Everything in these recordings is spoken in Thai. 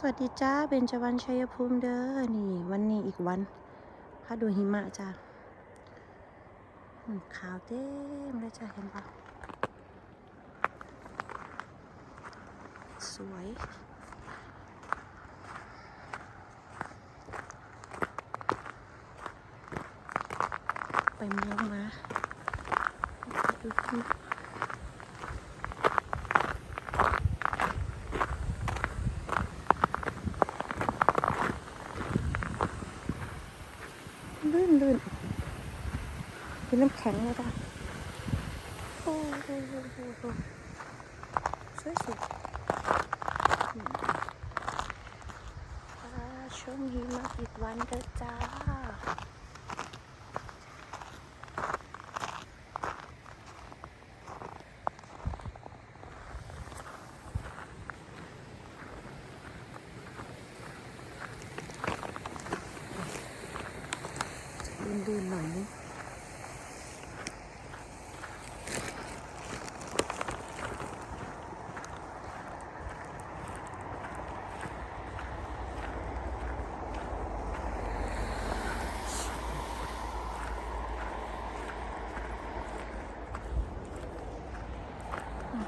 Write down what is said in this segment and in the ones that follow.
สวัสดีจ้าเบญจวรรณชัยภูมิเด้อนี่วันนี้อีกวันพาดูหิมะจ้าขาวเต็มเลยจ้าเห็นปะสวยไปเมืองมาดู ลื่นลื่นเป็นน้ำแข็งเลยจ้ะโอ้โหโหโหโหสวยสวยอืมอ่าชมหิมะอีกวันเด้อจ้า ลื่นๆหน่อยนึง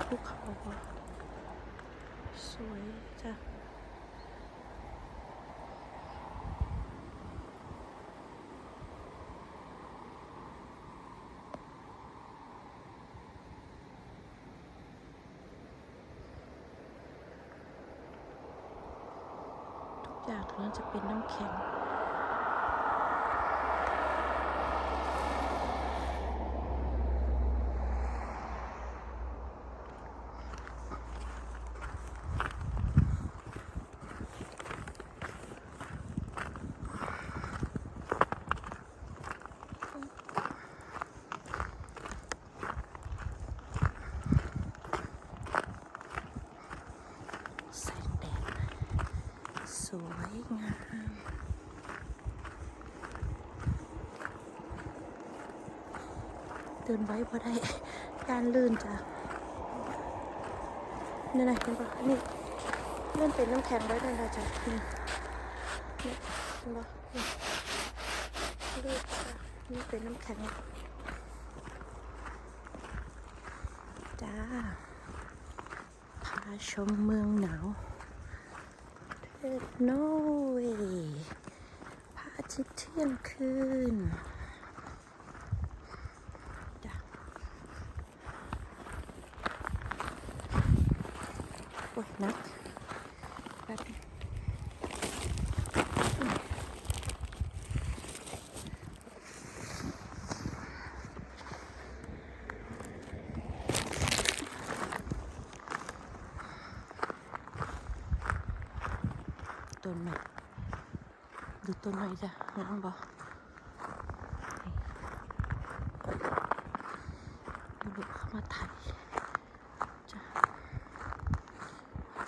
ภูเขาสวยจ้ะ อย่างถึงจะเป็นน้ำแข็ง แสงแดดสวยงาม เดินไว้พอได้การลื่นจ้ะนี่นะเห็นปะนี่เลื่อนเป็นน้ำแข็งไว้นั่นแหละจ้ะนี่นี่เห็นปะนี่ลื่นจ้ะนี่เป็นน้ำแข็งจ้าพาชมเมืองหนาวเทศนอร์เวย์พระอาทิตย์เที่ยงคืน โอ้ยหนักแป๊บนึงต้นใหม่ดูต้นใหม่จ้ะงามบ่นี่ดูเข้ามาถ่ายจ้ะ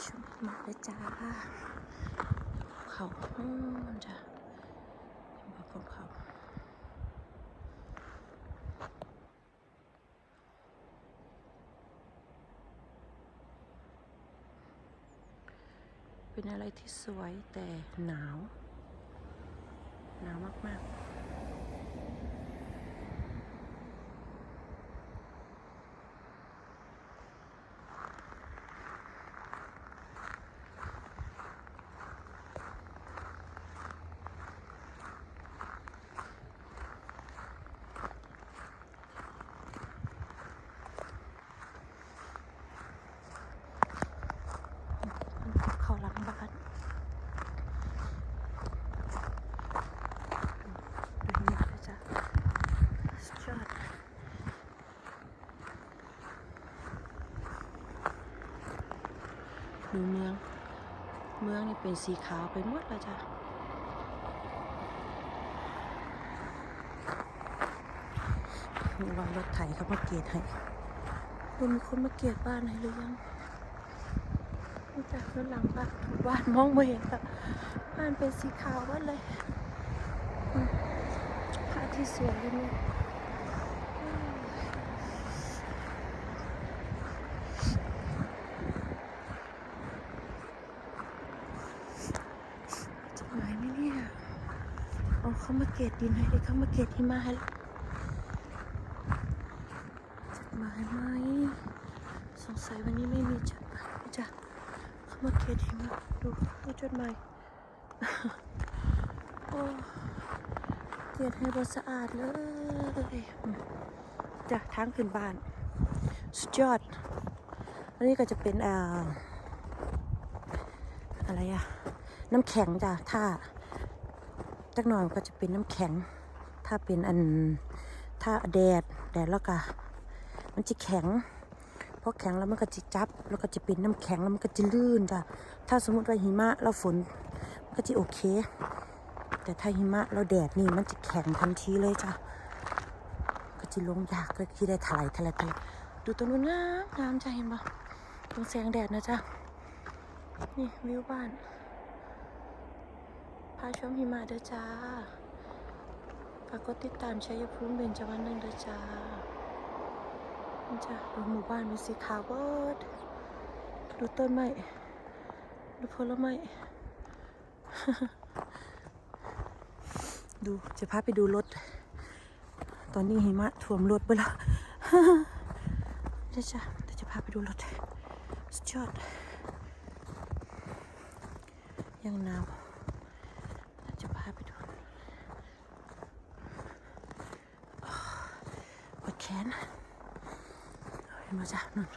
ช มาเลยจ้า เขาอืมจ้ะมาพบเขาเป็นอะไรที่สวยแต่หนาว หนาวมาก ๆ เขาหลังบ้านดูนี่เลยจ้ะสุดยอดดูเมือง เมืองนี่เป็นสีขาวไปหมดเลยจ้ะมีรอยรถไถเขามาเกตให้ดูมีคนมาเกียดบ้านให้หรือยังนี่จากด้านหลังบ้านบ้านมองไม่เห็นค่ะบ้านเป็นสีขาวหมดเลยพระที่สวยเลยเนี่ยอืม เกตดินให้ดิเข้ามาเกตหิมะให้จดหมายไหมสงสัยวันนี้ไม่มีจดหมายจ้ะเข้ามาเกตหิมะดูดูจดหมายโอ้เกตให้บสะอาดเลยจ้ะทางขึ้นบ้าน สุดยอด อันนี้ก็จะเป็นอ่าอะไรอะน้ำแข็งจ้ะถ้า จักหน่อยก็จะเป็นน้ำแข็ง ถ้าเป็นอันถ้าแดดแดดแล้วก็มันจะแข็งพอแข็งแล้วมันก็จะจับ แล้วก็จะเป็นน้ำแข็งแล้วมันก็จะลื่นจ้ะถ้าสมมติว่าหิมะแล้วฝนมันก็จะโอเค แต่ถ้าหิมะแล้วแดดนี่มันจะแข็งทันทีเลยจ้ะก็จะลงยากก็ที่ได้ถลายถลายถลายดูตรงนู้นงามงามจ้ะเห็นปะตรงแสงแดดนะจ๊ะนี่วิวบ้านาชมหิมะเด้อจ้าฝากกดติดตามชัยภูมิเบญจวรรณนึงเด้อจ้าจ้ะดูหมู่บ้านมีสีขาวเบิดดูต้นไม้ดูผลไม้ดูจะพาไปดูรถ ตอนนี้หิมะท่วมรถไปแล้วเดี๋ยวจ้ะเดี๋ยวจะพาไปดูรถสุดยอดยังหนาวเดี๋ยวจะพาไปดูอ้าวปวดแขนเห็นไห มาจ้ะนู่น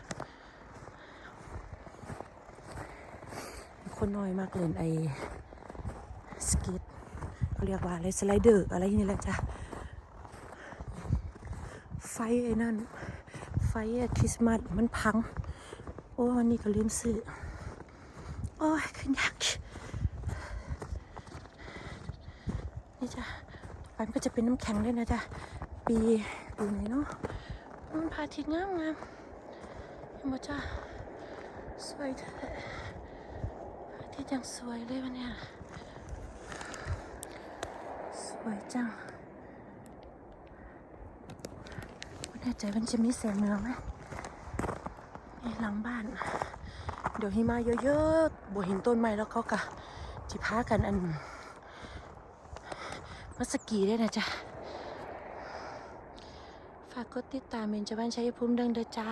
คนน้อยมากเลยไอ้สก็ตเขาเรียกว่าอะไรสไลเดอร์อะไรนี่แหละจ้ะไฟไอ้นั่น ไฟคริสต์มาสมันพัง โอ้วันนี้ก็ลืมซื้อ โอ้ยขึ้นยากนี่จ้ะไปมันก็จะเป็นน้ำแข็งด้วยนะจ๊ะปีปีไหนเนาะมันพาทิตย์งามงาม เห็นไหมจ้ะสวยเถอะพระอาทิตย์ยังสวยเลยวันเนี้ยสวยจังไม่แน่ใจมันจะมีแสงเหนือไหมนี่หลังบ้าน เดี๋ยวหิมะเยอะๆบ่เห็นต้นไม้แล้วเขากะจิพากันอันมาสกีได้นะจ๊ะฝากกดติดตามเมนจะบ้านชัยภูมิเดังเด้อจ้า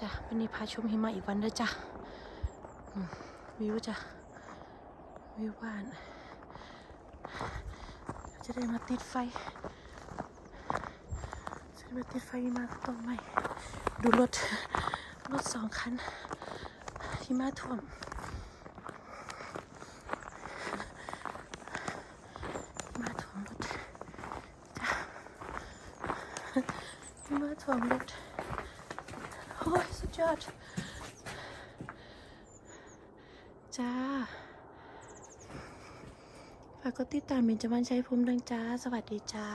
จ้ะวันนี้พาชมหิมะอีกวันเด้อจ้ะวิวจ้ะวิวบ้าน จะได้มาติดไฟจะไปติดไฟมาต้องไม่ดูรถรถสองคันที่มาท่วมมาท่วมรถจ้าที่มาท่วมรถ ยสุดยอด จ้า ฝากกดติดตามมินจะมันใช้ภูมิดังจ้า สวัสดีจ้า